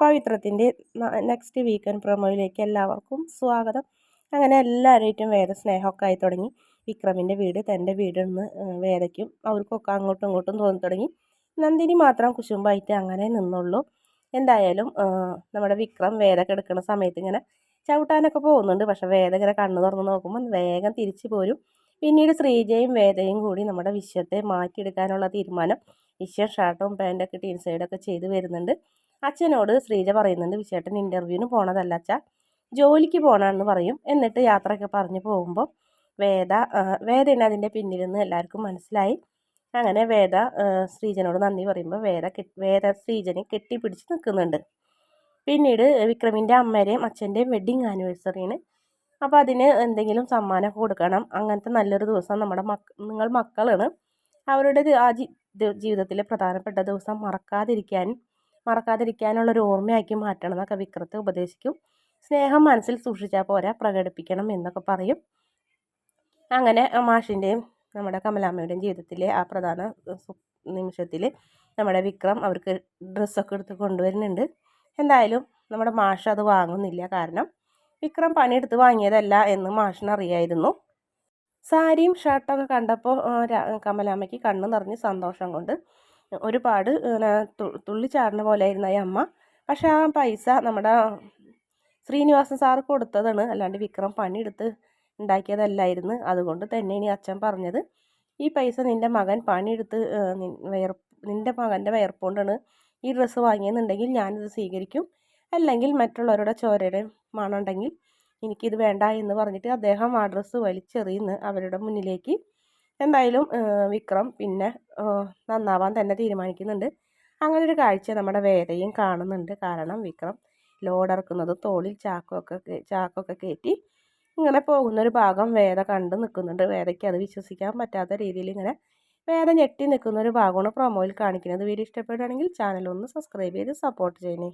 പവിത്രത്തിന്റെ next weekend പ്രൊമോയിലേക്ക് എല്ലാവർക്കും സ്വാഗതം. അങ്ങനെ എല്ലാവരുമായിട്ടും വേദ സ്നേഹമൊക്കെ ആയി തുടങ്ങി. വിക്രമിന്റെ വീട് തന്റെ വീടെന്ന് വേദയ്ക്കും അവർക്കൊക്കെ അങ്ങോട്ടും ഇങ്ങോട്ടും തോന്നി തുടങ്ങി. നന്ദിനി മാത്രം കുശുമ്പായിട്ട് അങ്ങനെ നിന്നുള്ളൂ. എന്തായാലും നമ്മുടെ വിക്രം വേദ കിടക്കുന്ന സമയത്ത് ഇങ്ങനെ ചവിട്ടാനൊക്കെ പോകുന്നുണ്ട്. പക്ഷെ വേദ ഇങ്ങനെ കണ്ണു തുറന്ന് നോക്കുമ്പോൾ വേഗം തിരിച്ചു പോരും. പിന്നീട് ശ്രീജയും വേദയും കൂടി നമ്മുടെ വിശ്വത്തെ മാറ്റിയെടുക്കാനുള്ള തീരുമാനം വിശ്വ ഷർട്ടും പാന്റൊക്കെ ടീൻ സൈഡൊക്കെ ചെയ്ത് വരുന്നുണ്ട്. അച്ഛനോട് ശ്രീജ പറയുന്നുണ്ട് വിശേട്ടൻ ഇന്റർവ്യൂവിന് പോണതല്ല അച്ഛ. ജോലിക്ക് പോകണമെന്ന് പറയും. എന്നിട്ട് യാത്രയൊക്കെ പറഞ്ഞു പോകുമ്പോൾ വേദ വേദയാണ് അതിന്റെ പിന്നിലെന്ന് എല്ലാവർക്കും മനസ്സിലായി. അങ്ങനെ വേദ ശ്രീജനോട് നന്ദി പറയുമ്പോൾ വേദ വേദ ശ്രീജനെ കെട്ടിപ്പിടിച്ച് നിൽക്കുന്നുണ്ട്. പിന്നീട് വിക്രമിന്റെ അമ്മേരെയും അച്ഛന്റെയും വെഡ്ഡിങ് ആനിവേഴ്സറിയാണ് അപ്പോൾ അതിന് എന്തെങ്കിലും സമ്മാനം കൊടുക്കണം. അങ്ങനത്തെ നല്ലൊരു ദിവസം നമ്മുടെ മക്ക നിങ്ങൾ മക്കളാണ്. അവരുടെ ആ ജീവിതത്തിലെ പ്രധാനപ്പെട്ട ദിവസം മറക്കാതിരിക്കാനും മറക്കാതിരിക്കാനുള്ള ഒരു ഓർമ്മയാക്കി മാറ്റണം എന്നൊക്കെ വിക്രത്തെ ഉപദേശിക്കും. സ്നേഹം മനസ്സിൽ സൂക്ഷിച്ചാൽ പോരാ പ്രകടിപ്പിക്കണം എന്നൊക്കെ പറയും. അങ്ങനെ മാഷിന്റെയും നമ്മുടെ കമലാമ്മയുടെയും ജീവിതത്തിലെ ആ പ്രധാന നിമിഷത്തിൽ നമ്മുടെ വിക്രം അവർക്ക് ഡ്രസ്സൊക്കെ എടുത്ത് കൊണ്ടുവരുന്നുണ്ട്. എന്തായാലും നമ്മുടെ മാഷ് അത് വാങ്ങുന്നില്ല കാരണം വിക്രം പണിയെടുത്ത് വാങ്ങിയതല്ല എന്ന് മാഷിനറിയായിരുന്നു. സാരിയും ഷർട്ടൊക്കെ കണ്ടപ്പോൾ കമലാമ്മയ്ക്ക് കണ്ണു നിറഞ്ഞ് സന്തോഷം കൊണ്ട് ഒരുപാട് തുള്ളിച്ചാടുന്ന പോലെ ആയിരുന്നു അമ്മ. പക്ഷെ ആ പൈസ നമ്മുടെ ശ്രീനിവാസൻ സാറ് കൊടുത്തതാണ്. അല്ലാണ്ട് വിക്രം പണിയെടുത്ത് ഉണ്ടാക്കിയതല്ലായിരുന്നു. അതുകൊണ്ട് തന്നെ ഇനി അച്ഛൻ പറഞ്ഞത്. ഈ പൈസ നിന്റെ മകൻ പണിയെടുത്ത് വയർ നിന്റെ മകന്റെ വയർപ്പുകൊണ്ടാണ് ഈ ഡ്രസ്സ് വാങ്ങിയെന്നുണ്ടെങ്കിൽ ഞാനിത് സ്വീകരിക്കും. അല്ലെങ്കിൽ മറ്റുള്ളവരുടെ ചോരയുടെ മണമുണ്ടെങ്കിൽ എനിക്കിത് വേണ്ട എന്ന് പറഞ്ഞിട്ട് അദ്ദേഹം ആ ഡ്രസ്സ് വലിച്ചെറിയുന്നു അവരുടെ മുന്നിലേക്ക്. എന്തായാലും വിക്രം പിന്നെ നന്നാവാൻ തന്നെ തീരുമാനിക്കുന്നുണ്ട്. അങ്ങനെ ഒരു കാഴ്ച നമ്മുടെ വേദയും കാണുന്നുണ്ട്. കാരണം വിക്രം ലോഡ് ഇറക്കുന്നത് തോളിൽ ചാക്കൊക്കെ ചാക്കൊക്കെ കയറ്റി ഇങ്ങനെ പോകുന്നൊരു ഭാഗം വേദ കണ്ട് നിൽക്കുന്നുണ്ട്. വേദയ്ക്ക് അത് വിശ്വസിക്കാൻ പറ്റാത്ത രീതിയിൽ ഇങ്ങനെ വേദ ഞെട്ടി നിൽക്കുന്നൊരു ഭാഗമാണ് പ്രൊമോയിൽ കാണിക്കുന്നത്. വീഡിയോ ഇഷ്ടപ്പെടുകയാണെങ്കിൽ ചാനൽ ഒന്ന് സബ്സ്ക്രൈബ് ചെയ്ത് സപ്പോർട്ട് ചെയ്യണേ.